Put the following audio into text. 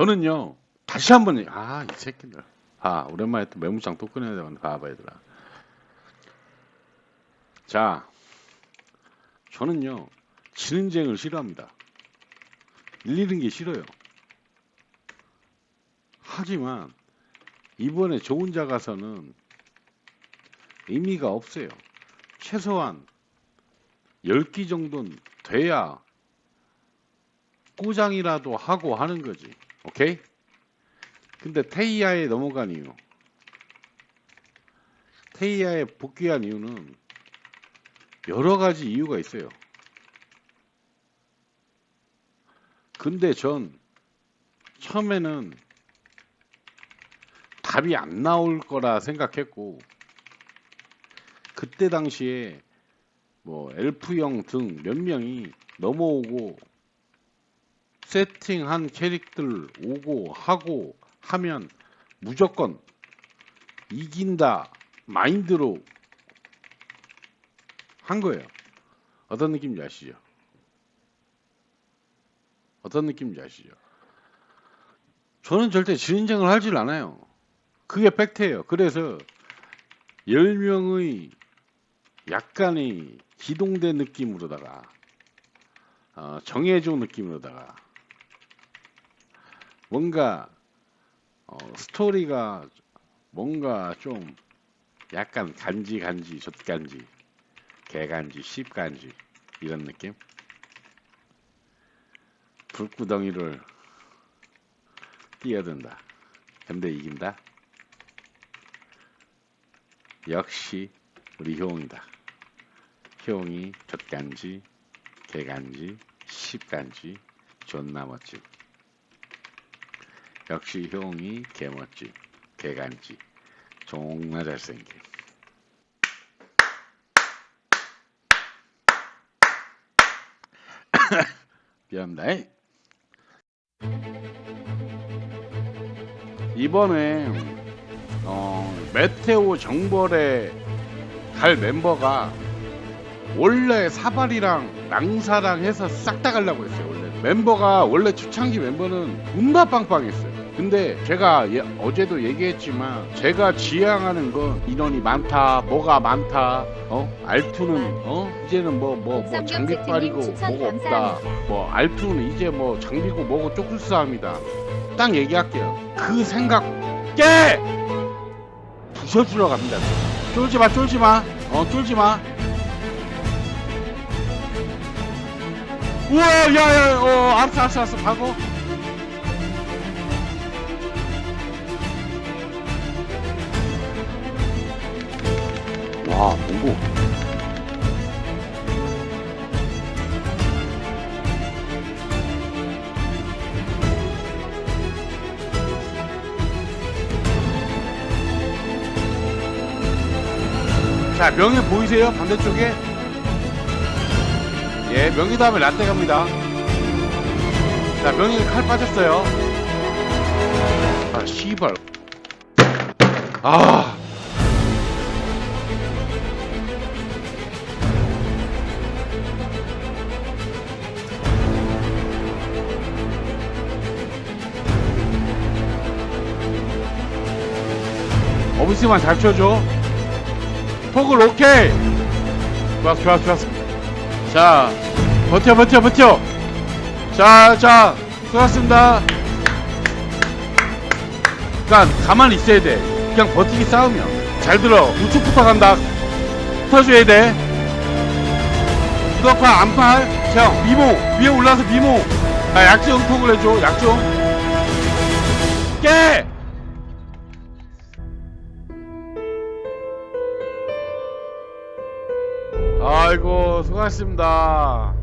저는요 다시 한번 아 이 새끼들. 아 오랜만에 또 메모장 또 꺼내야 되겠네 봐봐 얘들아. 자 저는요 진행을 싫어합니다. 밀리는 게 싫어요. 하지만 이번에 저 혼자 가서는 의미가 없어요. 최소한 10기 정도는 돼야 꼬장이라도 하고 하는 거지. 오케이? 근데 테이아에 넘어간 이유. 테이아에 복귀한 이유는 여러 가지 이유가 있어요. 근데 전 처음에는 답이 안 나올 거라 생각했고 그때 당시에 뭐 엘프형 등 몇 명이 넘어오고 세팅한 캐릭들 오고 하고 하면 무조건 이긴다 마인드로 한 거예요. 어떤 느낌인지 아시죠? 어떤 느낌인지 아시죠? 저는 절대 진인장을 하질 않아요. 그게 팩트예요. 그래서 10명의 약간의 기동대 느낌으로다가 어, 정해줘 느낌으로다가 뭔가 어, 스토리가 뭔가 좀 약간 간지 간지 젖간지 개간지 씹간지 이런 느낌? 불구덩이를 뛰어든다. 근데 이긴다? 역시 우리 효웅이다. 효웅이 젖간지 개간지 씹간지 존나 멋지 역시 효웅이 개멋지 개간지 정말 잘생김 미안합니다. 이번에 어, 메테오 정벌에 갈 멤버가 원래 사발이랑 랑사랑 해서 싹 다 가려고 했어요 원래. 멤버가 원래 초창기 멤버는 존나 빵빵했어요 근데 제가 예- 어제도 얘기했지만 제가 지향하는 건 인원이 많다 뭐가 많다 어? 알투는 어? 이제는 뭐 뭐뭐 장비빨이고 뭐가 없다. 뭐 알투는 이제 뭐 장비고 뭐고 쪼글 싸움이다. 딱 얘기할게요. 그 생각 깨! 부셔주러 갑니다. 쫄지 마 쫄지 마 어 쫄지 마. 우와 야야 어 알았어 알았어 알았어. 가고 와 봉고 자 명예 보이세요 반대쪽에 예, 명희 다음에 라떼 갑니다. 자, 명희 칼 빠졌어요. 아, 씨발. 아. 어비스만 잘 쳐줘. 폭을 오케이. 좋았어, 좋았어, 좋았어. 자, 버텨, 버텨, 버텨. 자, 자, 수고하셨습니다. 그니까, 가만히 있어야 돼. 그냥 버티기 싸우면. 잘 들어. 우측부터 간다. 붙어줘야 돼. 구덕팔, 안팔. 자, 미모. 위에 올라서 미모. 자, 약지 응폭을 해줘. 약좀. 깨! 아이고, 수고하셨습니다.